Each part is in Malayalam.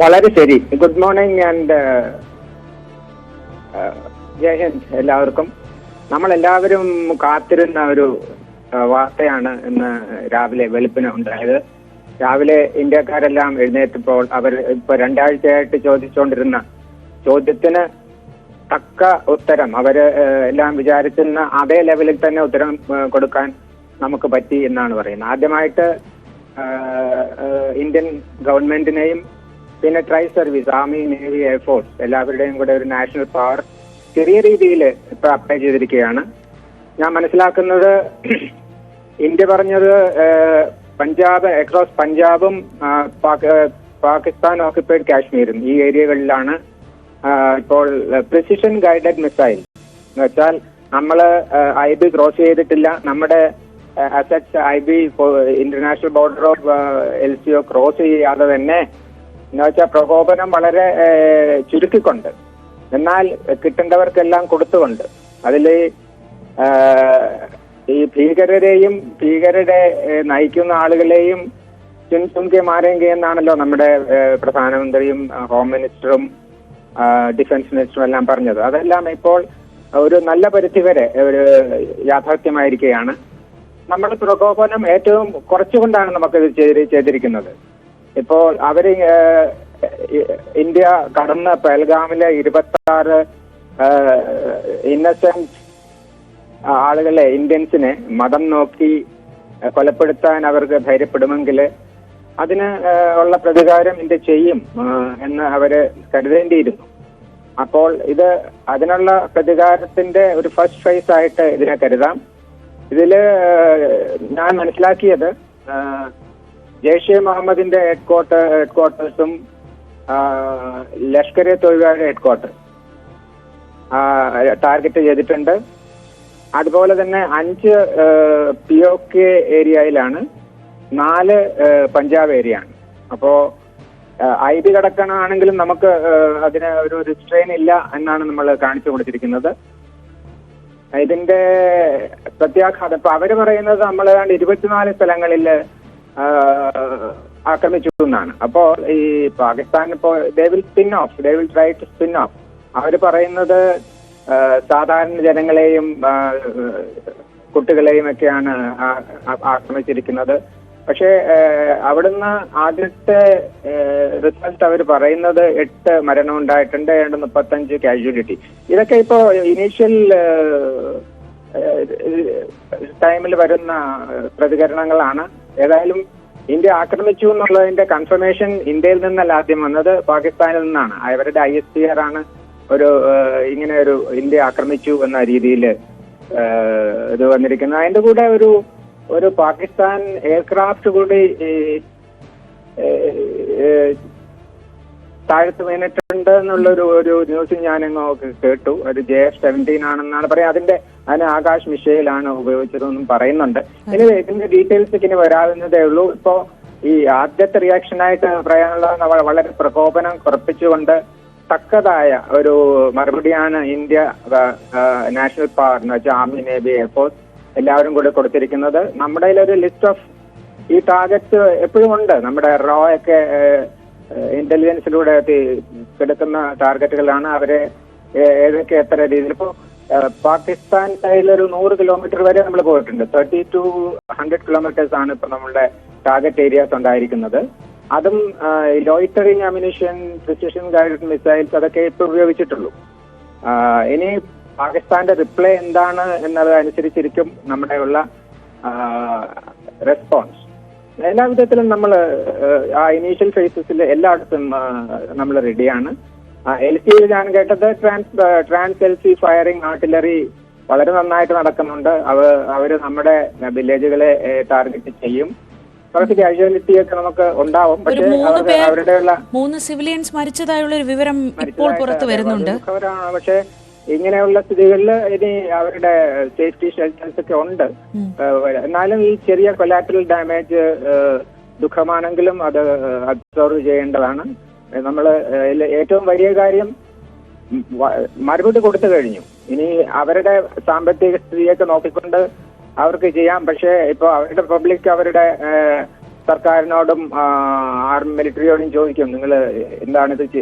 വളരെ ശരി. ഗുഡ് മോർണിംഗ് ആൻഡ് ജയഹിന്ദ് എല്ലാവർക്കും. നമ്മൾ എല്ലാവരും കാത്തിരുന്ന ഒരു ആ, വാർത്തയാണ് ഇന്ന് രാവിലെ വെളുപ്പിന് ഉണ്ടായത്. രാവിലെ ഇന്ത്യക്കാരെല്ലാം എഴുന്നേറ്റപ്പോൾ അവർ ഇപ്പൊ രണ്ടാഴ്ചയായിട്ട് ചോദിച്ചുകൊണ്ടിരുന്ന ചോദ്യത്തിന് തക്ക ഉത്തരം അവർ എല്ലാം വിചാരിച്ചിരുന്ന അതേ ലെവലിൽ തന്നെ ഉത്തരം കൊടുക്കാൻ നമുക്ക് പറ്റി എന്നാണ് പറയുന്നത്. ആദ്യമായിട്ട് ഇന്ത്യൻ ഗവൺമെന്റിനെയും പിന്നെ tri service army navy air force എല്ലാവരുടെയും കൂടെ ഒരു നാഷണൽ പവർ ചെറിയ രീതിയിൽ ഇപ്പൊ അപ്ലൈ ചെയ്തിരിക്കുകയാണ്. ഞാൻ മനസ്സിലാക്കുന്നത് ഇന്ത്യ പറഞ്ഞത് പഞ്ചാബ് അക്രോസ് പഞ്ചാബും പാകിസ്ഥാൻ ഓക്യുപ്പൈഡ് കാശ്മീരും ഈ ഏരിയകളിലാണ് ഇപ്പോൾ പ്രിസിഷൻ ഗൈഡഡ് മിസൈൽ എന്ന് വെച്ചാൽ നമ്മൾ ഐ ബി ക്രോസ് ചെയ്തിട്ടില്ല. നമ്മുടെ assets I B international border of L C O cross ചെയ്യാതെ തന്നെ എന്ന് വെച്ചാൽ പ്രകോപനം വളരെ ചുരുക്കിക്കൊണ്ട്. എന്നാൽ കിട്ടേണ്ടവർക്കെല്ലാം കൊടുത്തുകൊണ്ട്. അതിൽ ഈ ഭീകരരെയും ഭീകരരെ നയിക്കുന്ന ആളുകളെയും ചുൻ ചുൻകെ എന്നാണല്ലോ നമ്മുടെ പ്രധാനമന്ത്രിയും ഹോം മിനിസ്റ്ററും ഡിഫൻസ് മിനിസ്റ്ററും എല്ലാം പറഞ്ഞത്. അതെല്ലാം ഇപ്പോൾ ഒരു നല്ല പരിധി വരെ ഒരു യാഥാർത്ഥ്യമായിരിക്കുകയാണ്. നമ്മുടെ പ്രകോപനം ഏറ്റവും കുറച്ചുകൊണ്ടാണ് നമുക്കിത് ചെയ്തിരിക്കുന്നത്. ഇപ്പോൾ അവർ ഇന്ത്യ കടന്ന് പെൽഗാമിലെ ഇരുപത്തി ആറ് ഇന്നസെന്റ് ആളുകളെ ഇന്ത്യൻസിനെ മതം നോക്കി കൊലപ്പെടുത്താൻ അവർക്ക് ധൈര്യപ്പെടുമെങ്കിൽ അതിന് ഉള്ള പ്രതികാരം ഇന്ത്യ ചെയ്യും എന്ന് അവർ കരുതേണ്ടിയിരുന്നു. അപ്പോൾ ഇത് അതിനുള്ള പ്രതികാരത്തിന്റെ ഒരു ഫസ്റ്റ് ഫേസ് ആയിട്ട് ഇതിനെ കരുതാം. ഇതിൽ ഞാൻ മനസ്സിലാക്കിയത് ജെയ്ഷെ മുഹമ്മദിന്റെ ഹെഡ് ക്വാർട്ടർ ഹെഡ് ക്വാർട്ടേഴ്സും ലഷ്കർ എ തൊഴിലാളി ഹെഡ് ക്വാർട്ടർ ടാർഗറ്റ് ചെയ്തിട്ടുണ്ട്. അതുപോലെ തന്നെ അഞ്ച് പി ഒ കെ ഏരിയയിലാണ് നാല് പഞ്ചാബ് ഏരിയ ആണ്. അപ്പോ ഐ ബി കടക്കണാണെങ്കിലും നമുക്ക് അതിന് ഒരു റിസ്ട്രെയിൻ ഇല്ല എന്നാണ് നമ്മൾ കാണിച്ചു കൊടുത്തിരിക്കുന്നത്. ഇതിന്റെ പ്രത്യാഘാതം ഇപ്പൊ അവർ പറയുന്നത് നമ്മൾ ഏതാണ്ട് ഇരുപത്തിനാല് സ്ഥലങ്ങളിൽ ആക്രമിച്ചു എന്നാണ് അപ്പോ ഈ പാകിസ്ഥാൻ ഇപ്പോ they will spin off they will try to spin off അവർ പറയുന്നത് സാധാരണ ജനങ്ങളെയും കുട്ടികളെയും ഒക്കെയാണ് ആക്രമിച്ചിരിക്കുന്നത്. പക്ഷേ അവിടുന്ന് ആദ്യത്തെ റിസൾട്ട് അവർ പറയുന്നത് എട്ട് മരണം ഉണ്ടായിട്ടുണ്ട് ഏതാണ്ട് മുപ്പത്തഞ്ച് കാഷ്വാലിറ്റി ഇതൊക്കെ ഇപ്പോ ഇനീഷ്യൽ ടൈമിൽ വരുന്ന പ്രതികരണങ്ങളാണ്. ഏതായാലും ഇന്ത്യ ആക്രമിച്ചു എന്നുള്ളതിന്റെ കൺഫർമേഷൻ ഇന്ത്യയിൽ നിന്നല്ല ആദ്യം വന്നത് പാകിസ്ഥാനിൽ നിന്നാണ്. അവരുടെ ഐ എസ് ടി ആർ ആണ് ഒരു ഇങ്ങനെ ഒരു ഇന്ത്യ ആക്രമിച്ചു എന്ന രീതിയിൽ ഇത് വന്നിരിക്കുന്നത്. അതിന്റെ കൂടെ ഒരു ഒരു പാകിസ്ഥാൻ എയർക്രാഫ്റ്റ് കൂടി താഴത്ത് വീണിട്ടുണ്ട് എന്നുള്ളൊരു ഒരു ന്യൂസ് ഞാൻ കേട്ടു. ഒരു ജെ എഫ് സെവന്റീൻ ആണെന്നാണ് പറയാം അതിന്റെ അതിന് ആകാശ് മിഷയിലാണ് ഉപയോഗിച്ചതെന്നും പറയുന്നുണ്ട്. ഇനി ഇതിന്റെ ഡീറ്റെയിൽസ് ഇനി വരാവുന്നതേ ഉള്ളൂ. ഇപ്പോ ഈ ആദ്യത്തെ റിയാക്ഷൻ ആയിട്ട് പറയാനുള്ളത് നമ്മൾ വളരെ പ്രകോപനം കുറപ്പിച്ചുകൊണ്ട് തക്കതായ ഒരു മറുപടിയാണ് ഇന്ത്യ നാഷണൽ പവർ എന്ന് വെച്ചാൽ ആർമി നേവി എയർഫോഴ്സ് എല്ലാവരും കൂടെ കൊടുത്തിരിക്കുന്നത്. നമ്മുടെ ഒരു ലിസ്റ്റ് ഓഫ് ഈ ടാർഗറ്റ്സ് എപ്പോഴും ഉണ്ട്. നമ്മുടെ റോ ഒക്കെ ഇന്റലിജൻസിലൂടെ കിടക്കുന്ന ടാർഗറ്റുകളാണ് അവരെ ഏതൊക്കെ എത്ര രീതിയിൽ. ഇപ്പോ പാകിസ്ഥാൻ സൈഡിൽ ഒരു നൂറ് കിലോമീറ്റർ വരെ നമ്മൾ പോയിട്ടുണ്ട്. തേർട്ടി ടു ഹൺഡ്രഡ് കിലോമീറ്റേഴ്സ് ആണ് ഇപ്പൊ നമ്മളുടെ ടാർഗറ്റ് ഏരിയാസ് ഉണ്ടായിരിക്കുന്നത്. അതും loitering ammunition precision guided missiles അതൊക്കെ ഇപ്പൊ ഉപയോഗിച്ചിട്ടുള്ളൂ. ഇനി പാകിസ്ഥാന്റെ റിപ്ലൈ എന്താണ് എന്നത് അനുസരിച്ചിരിക്കും നമ്മുടെ ഉള്ള റെസ്പോൺസ് എല്ലാ വിധത്തിലും നമ്മൾ ആ ഇനീഷ്യൽ ഫേസസിൽ എല്ലായിടത്തും നമ്മൾ റെഡിയാണ് എൽ സി ഞാൻ കേട്ടത് trans trans L C firing artillery വളരെ നന്നായിട്ട് നടക്കുന്നുണ്ട്. അവ അവർ നമ്മുടെ വില്ലേജുകളെ ടാർഗറ്റ് ചെയ്യും. കുറച്ച് കാഷ്വാലിറ്റി ഒക്കെ നമുക്ക് ഉണ്ടാവും. പക്ഷേ അവരുടെയുള്ള മൂന്ന് സിവിലിയൻസ് മരിച്ചതായുള്ള ഒരു വിവരം ഇപ്പോൾ പുറത്തു വരുന്നുണ്ട്. പക്ഷേ പക്ഷെ ഇങ്ങനെയുള്ള സ്ഥിതികളിൽ ഇനി അവരുടെ സേഫ്റ്റി ഷെൽട്ടേഴ്സ് ഒക്കെ ഉണ്ട്. എന്നാലും ഈ ചെറിയ കൊലാറ്ററൽ ഡാമേജ് ദുഃഖമാണെങ്കിലും അത് അബ്സോർവ് ചെയ്യേണ്ടതാണ്. നമ്മൾ ഏറ്റവും വലിയ കാര്യം മറുപടി കൊടുത്തു കഴിഞ്ഞു. ഇനി അവരുടെ സാമ്പത്തിക സ്ഥിതിയൊക്കെ നോക്കിക്കൊണ്ട് അവർക്ക് ചെയ്യാം. പക്ഷേ ഇപ്പൊ അവരുടെ പബ്ലിക് അവരുടെ സർക്കാരിനോടും ആർമി മിലിറ്ററിയോടും ചോദിക്കും നിങ്ങൾ എന്താണ് ഇത്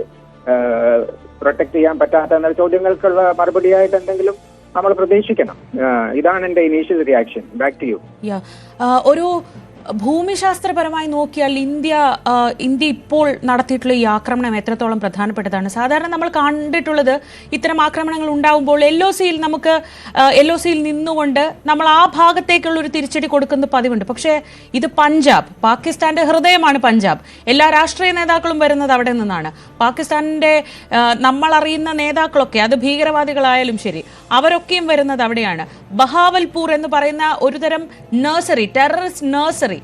പ്രൊട്ടക്ട് ചെയ്യാൻ പറ്റാത്ത ചോദ്യങ്ങൾക്കുള്ള മറുപടിയായിട്ട് എന്തെങ്കിലും നമ്മൾ പ്രതീക്ഷിക്കണം. ഇതാണ് എന്റെ initial reaction back to you. ഒരു ഭൂമിശാസ്ത്രപരമായി നോക്കിയാൽ ഇന്ത്യ ഇന്ത്യ ഇപ്പോൾ നടത്തിയിട്ടുള്ള ഈ ആക്രമണം എത്രത്തോളം പ്രധാനപ്പെട്ടതാണ്? സാധാരണ നമ്മൾ കണ്ടിട്ടുള്ളത് ഇത്തരം ആക്രമണങ്ങൾ ഉണ്ടാകുമ്പോൾ എൽ ഒ സിയിൽ നമുക്ക് എൽ ഒ സിയിൽ നിന്നുകൊണ്ട് നമ്മൾ ആ ഭാഗത്തേക്കുള്ള ഒരു തിരിച്ചടി കൊടുക്കുന്ന പതിവുണ്ട്. പക്ഷേ ഇത് പഞ്ചാബ് പാകിസ്ഥാന്റെ ഹൃദയമാണ് പഞ്ചാബ്. എല്ലാ രാഷ്ട്രീയ നേതാക്കളും വരുന്നത് അവിടെ നിന്നാണ്. പാകിസ്ഥാനിന്റെ ആ, നമ്മൾ അറിയുന്ന നേതാക്കളൊക്കെ അത് ഭീകരവാദികളായാലും ശരി അവരൊക്കെയും വരുന്നത് അവിടെയാണ്. ബഹാവൽപൂർ എന്ന് പറയുന്ന ഒരുതരം നഴ്സറി ടെററിസ്റ്റ് നഴ്സറി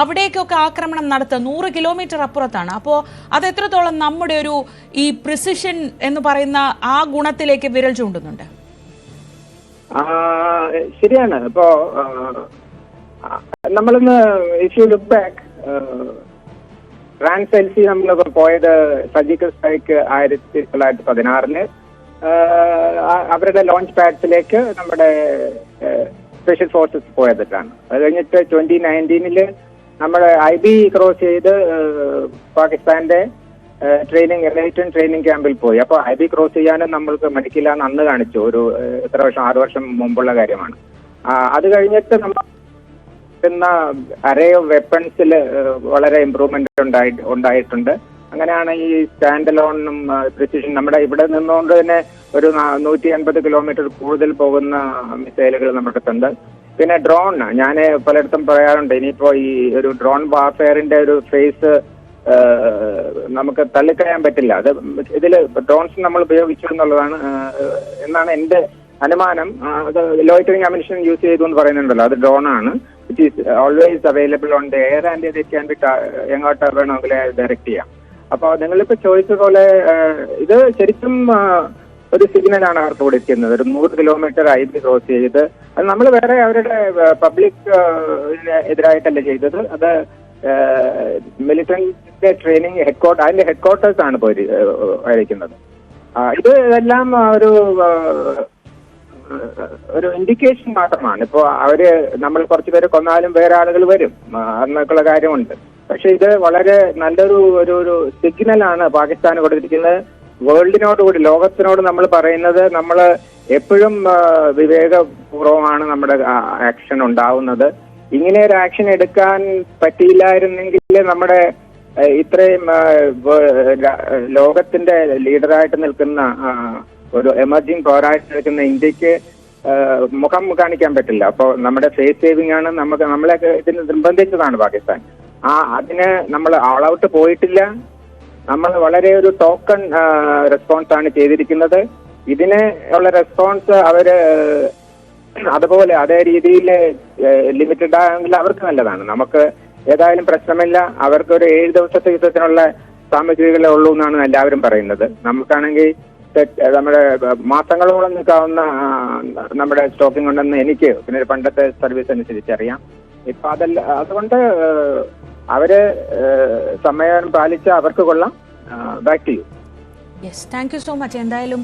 അവിടേക്കൊക്കെ ആക്രമണം നടത്തുക. നൂറ് കിലോമീറ്റർ അപ്പുറത്താണ്. അപ്പോൾ അത് എത്രത്തോളം നമ്മുടെ ഒരു ഈ പ്രിസിഷൻ എന്ന് പറയുന്ന ആ ഗുണത്തിലേക്ക് വിരൽ ചൂണ്ടുന്നുണ്ട്? ശരിയാണ്. ഇപ്പോ നമ്മളിന്ന് if look back trans L C നമ്മൾ പോയത് സർജിക്കൽ സ്ട്രൈക്ക് ആയിരത്തി തൊള്ളായിരത്തി പതിനാറിൽ അവരുടെ ലോഞ്ച് പാഡ്സിലേക്ക് നമ്മുടെ സ്പെഷ്യൽ ഫോഴ്സസ് പോയതിട്ടാണ് അത് കഴിഞ്ഞിട്ട് ട്വന്റി നയന്റീനിൽ നമ്മൾ ഐ ബി ക്രോസ് ചെയ്ത് പാകിസ്ഥാന്റെ ട്രെയിനിങ് എലൈറ്റൻ ട്രെയിനിങ് ക്യാമ്പിൽ പോയി. അപ്പോൾ ഐ ബി ക്രോസ് ചെയ്യാനും നമ്മൾക്ക് മടിക്കില്ല എന്ന് അന്ന് കാണിച്ചു. ഒരു എത്ര വർഷം ആറ് വർഷം മുമ്പുള്ള കാര്യമാണ്. അത് കഴിഞ്ഞിട്ട് നമ്മൾ അരേ ഓഫ് വെപ്പൺസിൽ വളരെ ഇമ്പ്രൂവ്മെന്റ് ഉണ്ടായി ഉണ്ടായിട്ടുണ്ട്. അങ്ങനെയാണ് ഈ സ്റ്റാൻഡ് അലോണും പ്രിസിഷൻ നമ്മുടെ ഇവിടെ നിന്നുകൊണ്ട് തന്നെ ഒരു നൂറ്റി അൻപത് കിലോമീറ്റർ കൂടുതൽ പോകുന്ന മിസൈലുകൾ നമ്മുടെ അടുത്തുണ്ട്. പിന്നെ ഡ്രോൺ ഞാൻ പലയിടത്തും പറയാറുണ്ട്. ഇനിയിപ്പോ ഈ ഒരു ഡ്രോൺ വാർഫെയറിന്റെ ഒരു ഫേസ് നമുക്ക് തള്ളിക്കളയാൻ പറ്റില്ല. അത് ഇതിൽ ഡ്രോൺസ് നമ്മൾ ഉപയോഗിച്ചു എന്നുള്ളതാണ് എന്നാണ് എന്റെ അനുമാനം. അത് ലോയിറ്ററിംഗ് അമിനിഷൻ യൂസ് ചെയ്തു എന്ന് പറയുന്നുണ്ടല്ലോ. അത് ഡ്രോൺ ആണ്. Which is always available on the air and ഇത് ക്യാൻ ബി എങ്ങോട്ട് വേണമെങ്കിൽ ഡയറക്റ്റ് ചെയ്യാം. അപ്പോൾ നിങ്ങളിപ്പോ ചോദിച്ച പോലെ ഇത് ശരിക്കും ഒരു സിഗ്നലാണ് അവർക്ക് കൊടുക്കുന്നത് ഒരു നൂറ് കിലോമീറ്റർ ഐ ബി ക്രോസ് ചെയ്ത് അത് നമ്മൾ വേറെ അവരുടെ പബ്ലിക് എതിരായിട്ടല്ല ചെയ്തത്. അത് മിലിറ്ററിന്റെ ട്രെയിനിങ് ഹെഡ്ക്വാർട്ടർ അതിന്റെ ഹെഡ്ക്വാർട്ടേഴ്സ് ആണ് പോയി അയക്കുന്നത് ഇത് ഇതെല്ലാം ഒരു ഒരു ഇൻഡിക്കേഷൻ മാത്രമാണ്. ഇപ്പോ അവർ നമ്മൾ കുറച്ചുപേരെ കൊന്നാലും വേറെ ആളുകൾ വരും. അന്നൊക്കെയുള്ള കാര്യമുണ്ട്. പക്ഷെ ഇത് വളരെ നല്ലൊരു ഒരു ഒരു സിഗ്നലാണ് പാകിസ്ഥാന് കൊടുത്തിരിക്കുന്നത് വേൾഡിനോട് കൂടി ലോകത്തിനോട് നമ്മൾ പറയുന്നത് നമ്മൾ എപ്പോഴും വിവേകപൂർവമാണ് നമ്മുടെ ആക്ഷൻ ഉണ്ടാവുന്നത്. ഇങ്ങനെ ഒരു ആക്ഷൻ എടുക്കാൻ പറ്റിയില്ലായിരുന്നെങ്കിൽ നമ്മുടെ ഇത്രയും ലോകത്തിന്റെ ലീഡറായിട്ട് നിൽക്കുന്ന ഒരു എമർജിംഗ് പവറായിട്ട് നിൽക്കുന്ന ഇന്ത്യയ്ക്ക് മുഖം കാണിക്കാൻ പറ്റില്ല. അപ്പോൾ നമ്മുടെ ഫേസ് സേവിംഗ് ആണ് നമുക്ക് നമ്മളെ ഇതിന് നിർബന്ധിച്ചതാണ് പാകിസ്ഥാൻ. ആ അതിന് നമ്മൾ ആൾ ഔട്ട് പോയിട്ടില്ല. നമ്മൾ വളരെ ഒരു ടോക്കൺ റെസ്പോൺസ് ആണ് ചെയ്തിരിക്കുന്നത്. ഇതിന് ഉള്ള റെസ്പോൺസ് അവർ അതുപോലെ അതേ രീതിയിൽ ലിമിറ്റഡ് ആണെങ്കിൽ അവർക്ക് നല്ലതാണ്. നമുക്ക് ഏതായാലും പ്രശ്നമില്ല. അവർക്ക് ഒരു ഏഴ് ദിവസത്തെ യുദ്ധത്തിനുള്ള സാമഗ്രികളെ ഉള്ളൂ എന്നാണ് എല്ലാവരും പറയുന്നത്. നമുക്കാണെങ്കിൽ നമ്മുടെ മാസങ്ങളോളം നിൽക്കാവുന്ന നമ്മുടെ സ്റ്റോക്കിംഗ് ഉണ്ടെന്ന് എനിക്ക് പിന്നെ പണ്ടത്തെ സർവീസ് അനുസരിച്ച് അറിയാം ഇപ്പൊ അതല്ല അതുകൊണ്ട് അവർ സമയം പാലിച്ച അവർക്ക് കൊള്ളാം. Back to you. Yes thank you so much എന്തായാലും